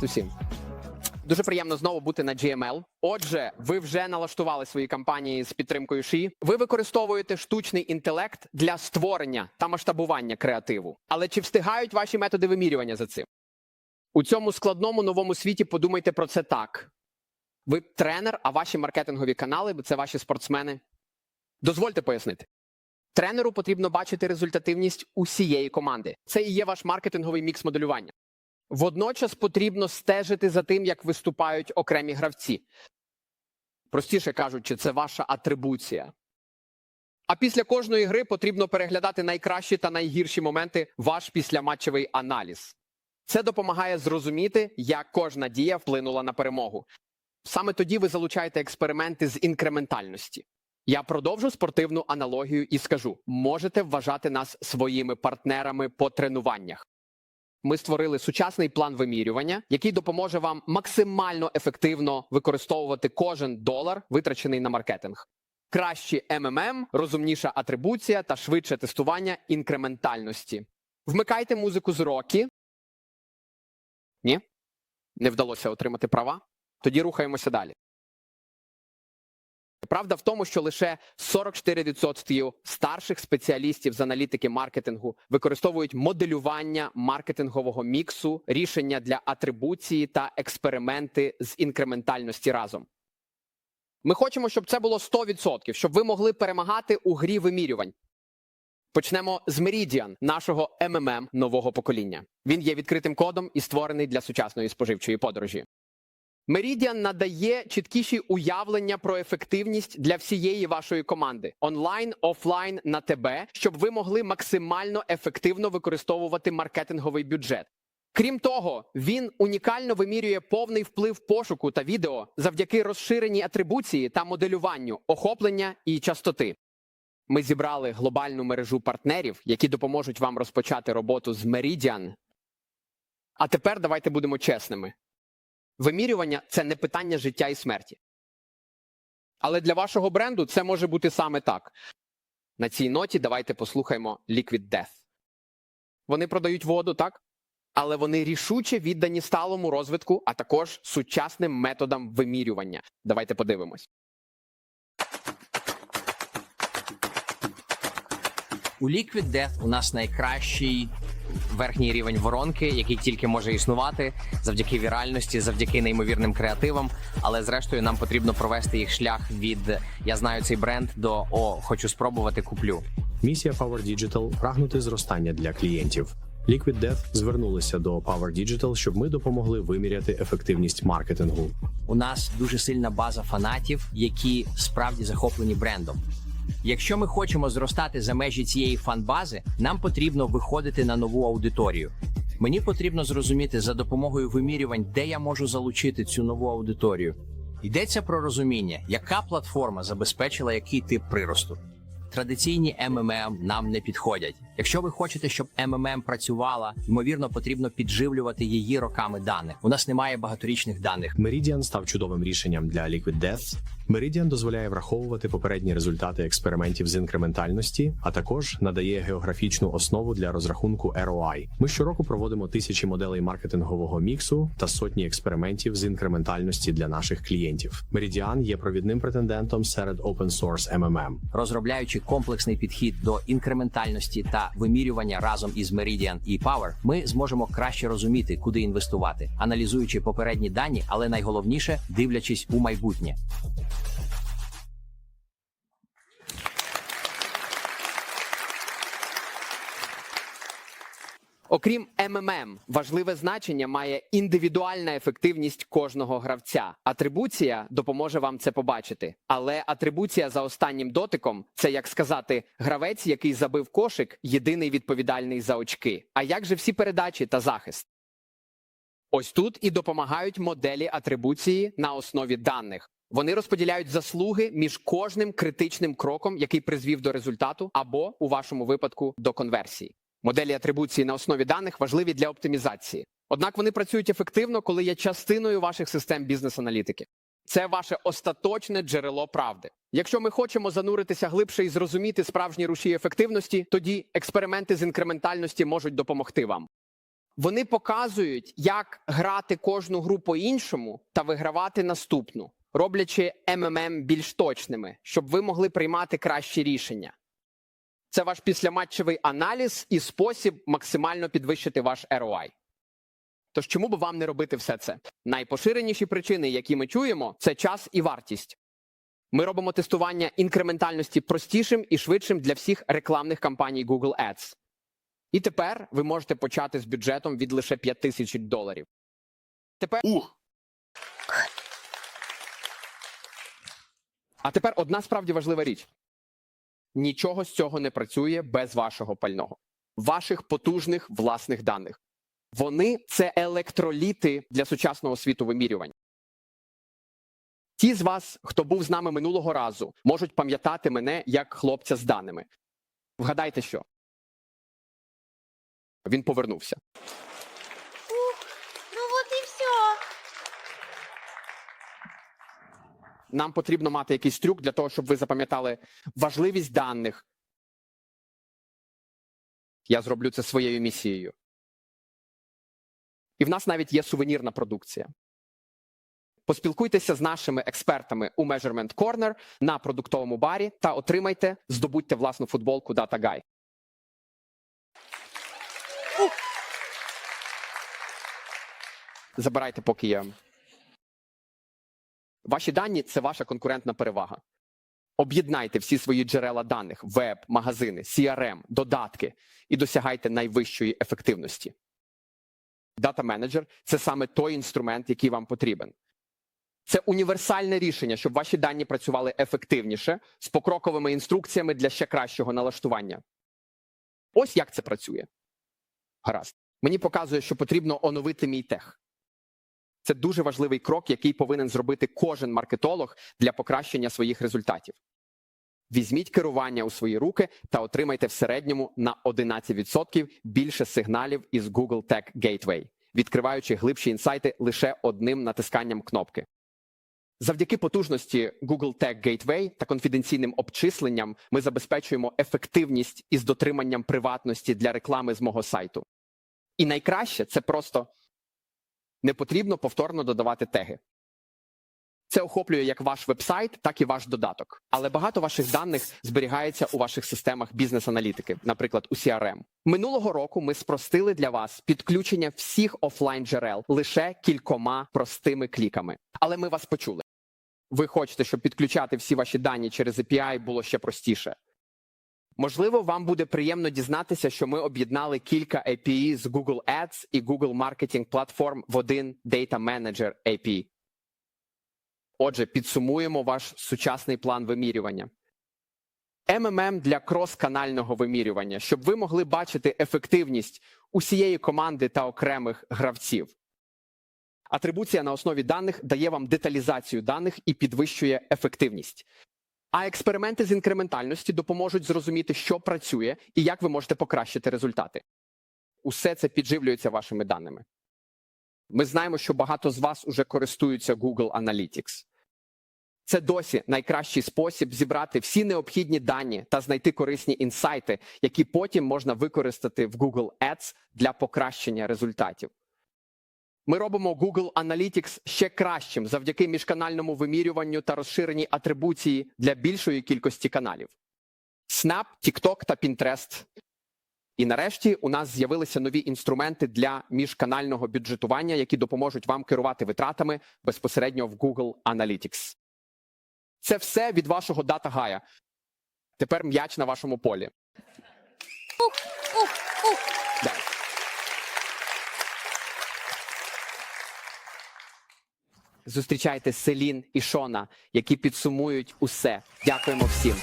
Привіт усім. Дуже приємно знову бути на GML. Отже, ви вже налаштували свої кампанії з підтримкою ШІ. Ви використовуєте штучний інтелект для створення та масштабування креативу. Але чи встигають ваші методи вимірювання за цим? У цьому складному новому світі подумайте про це так: ви тренер, а ваші маркетингові канали це ваші спортсмени. Дозвольте пояснити. Тренеру потрібно бачити результативність усієї команди. Це і є ваш маркетинговий мікс моделювання. Водночас потрібно стежити за тим, як виступають окремі гравці. Простіше кажучи, це ваша атрибуція. А після кожної гри потрібно переглядати найкращі та найгірші моменти ваш післяматчевий аналіз. Це допомагає зрозуміти, як кожна дія вплинула на перемогу. Саме тоді ви залучаєте експерименти з інкрементальності. Я продовжу спортивну аналогію і скажу: можете вважати нас своїми партнерами по тренуваннях. Ми створили сучасний план вимірювання, який допоможе вам максимально ефективно використовувати кожен долар, витрачений на маркетинг. Кращі МММ, розумніша атрибуція та швидше тестування інкрементальності. Вмикайте музику з рокі. Ні? Не вдалося отримати права? Тоді рухаємося далі. Правда в тому, що лише 44% старших спеціалістів з аналітики маркетингу використовують моделювання маркетингового міксу, рішення для атрибуції та експерименти з інкрементальності разом. Ми хочемо, щоб це було 100%, щоб ви могли перемагати у грі вимірювань. Почнемо з Meridian, нашого MMM нового покоління. Він є відкритим кодом і створений для сучасної споживчої подорожі. Meridian надає чіткіші уявлення про ефективність для всієї вашої команди онлайн, офлайн на ТБ, щоб ви могли максимально ефективно використовувати маркетинговий бюджет. Крім того, він унікально вимірює повний вплив пошуку та відео завдяки розширеній атрибуції та моделюванню охоплення і частоти. Ми зібрали глобальну мережу партнерів, які допоможуть вам розпочати роботу з Meridian. А тепер давайте будемо чесними. Вимірювання це не питання життя і смерті. Але для вашого бренду це може бути саме так. На цій ноті давайте послухаємо Liquid Death. Вони продають воду, так? Але вони рішуче віддані сталому розвитку, а також сучасним методам вимірювання. Давайте подивимось. У Liquid Death у нас найкращий верхній рівень воронки, який тільки може існувати завдяки віральності, завдяки неймовірним креативам. Але зрештою нам потрібно провести їх шлях від я знаю цей бренд до о, хочу спробувати, куплю. Місія Power Digital – прагнути зростання для клієнтів. Liquid Death звернулися до Power Digital, щоб ми допомогли виміряти ефективність маркетингу. У нас дуже сильна база фанатів, які справді захоплені брендом. Якщо ми хочемо зростати за межі цієї фан-бази, нам потрібно виходити на нову аудиторію. Мені потрібно зрозуміти за допомогою вимірювань, де я можу залучити цю нову аудиторію. Йдеться про розуміння, яка платформа забезпечила який тип приросту. Традиційні МММ нам не підходять. Якщо ви хочете, щоб МММ працювала, ймовірно, потрібно підживлювати її роками даних. У нас немає багаторічних даних. Meridian став чудовим рішенням для Liquid Death. Meridian дозволяє враховувати попередні результати експериментів з інкрементальності, а також надає географічну основу для розрахунку ROI. Ми щороку проводимо тисячі моделей маркетингового міксу та сотні експериментів з інкрементальності для наших клієнтів. Meridian є провідним претендентом серед open source MMM. Розробляючи комплексний підхід до інкрементальності та вимірювання разом із Meridian і Power, ми зможемо краще розуміти, куди інвестувати, аналізуючи попередні дані, але найголовніше дивлячись у майбутнє. Окрім МММ, важливе значення має індивідуальна ефективність кожного гравця. Атрибуція допоможе вам це побачити. Але атрибуція за останнім дотиком це як сказати, гравець, який забив кошик, єдиний відповідальний за очки. А як же всі передачі та захист? Ось тут і допомагають моделі атрибуції на основі даних. Вони розподіляють заслуги між кожним критичним кроком, який призвів до результату, або у вашому випадку до конверсії. Моделі атрибуції на основі даних важливі для оптимізації. Однак вони працюють ефективно, коли є частиною ваших систем бізнес-аналітики. Це ваше остаточне джерело правди. Якщо ми хочемо зануритися глибше і зрозуміти справжні рушії ефективності, тоді експерименти з інкрементальності можуть допомогти вам. Вони показують, як грати кожну гру по-іншому та вигравати наступну, роблячи МММ більш точними, щоб ви могли приймати кращі рішення. Це ваш післяматчевий аналіз і спосіб максимально підвищити ваш ROI. Тож чому би вам не робити все це? Найпоширеніші причини, які ми чуємо, це час і вартість. Ми робимо тестування інкрементальності простішим і швидшим для всіх рекламних кампаній Google Ads. І тепер ви можете почати з бюджетом від лише 5 тисяч доларів. Тепер Ух, А тепер одна справді важлива річ: нічого з цього не працює без вашого пального, ваших потужних власних даних. Вони це електроліти для сучасного світу вимірювань. Ті з вас, хто був з нами минулого разу, можуть пам'ятати мене як хлопця з даними. Вгадайте, що він повернувся. Нам потрібно мати якийсь трюк для того, щоб ви запам'ятали важливість даних. Я зроблю це своєю місією. І в нас навіть є сувенірна продукція. Поспілкуйтеся з нашими експертами у Measurement Corner на продуктовому барі та отримайте, здобудьте власну футболку Data Guy. Забирайте, поки є. Ваші дані це ваша конкурентна перевага. Об'єднайте всі свої джерела даних, веб, магазини, CRM, додатки і досягайте найвищої ефективності. Data Manager – це саме той інструмент, який вам потрібен. Це універсальне рішення, щоб ваші дані працювали ефективніше з покроковими інструкціями для ще кращого налаштування. Ось як це працює. Гаразд. Мені показує, що потрібно оновити мій тех. Це дуже важливий крок, який повинен зробити кожен маркетолог для покращення своїх результатів. Візьміть керування у свої руки та отримайте в середньому на 11% більше сигналів із Google Tag Gateway, відкриваючи глибші інсайти лише одним натисканням кнопки. Завдяки потужності Google Tag Gateway та конфіденційним обчисленням ми забезпечуємо ефективність із дотриманням приватності для реклами з мого сайту. І найкраще це просто не потрібно повторно додавати теги. Це охоплює як ваш вебсайт, так і ваш додаток. Але багато ваших даних зберігається у ваших системах бізнес-аналітики, наприклад, у CRM. Минулого року ми спростили для вас підключення всіх офлайн джерел лише кількома простими кліками. Але ми вас почули. Ви хочете, щоб підключати всі ваші дані через API було ще простіше. Можливо, вам буде приємно дізнатися, що ми об'єднали кілька API з Google Ads і Google Marketing Platform в один Data Manager API. Отже, підсумуємо ваш сучасний план вимірювання. MMM для крос-канального вимірювання, щоб ви могли бачити ефективність усієї команди та окремих гравців. Атрибуція на основі даних дає вам деталізацію даних і підвищує ефективність. А експерименти з інкрементальності допоможуть зрозуміти, що працює і як ви можете покращити результати. Усе це підживлюється вашими даними. Ми знаємо, що багато з вас уже користуються Google Analytics. Це досі найкращий спосіб зібрати всі необхідні дані та знайти корисні інсайти, які потім можна використати в Google Ads для покращення результатів. Ми робимо Google Analytics ще кращим завдяки міжканальному вимірюванню та розширеній атрибуції для більшої кількості каналів: Snap, TikTok та Pinterest. І нарешті у нас з'явилися нові інструменти для міжканального бюджетування, які допоможуть вам керувати витратами безпосередньо в Google Analytics. Це все від вашого дата гая. Тепер м'яч на вашому полі. Далі. Зустрічайте Селін і Шона, які підсумують усе. Дякуємо всім.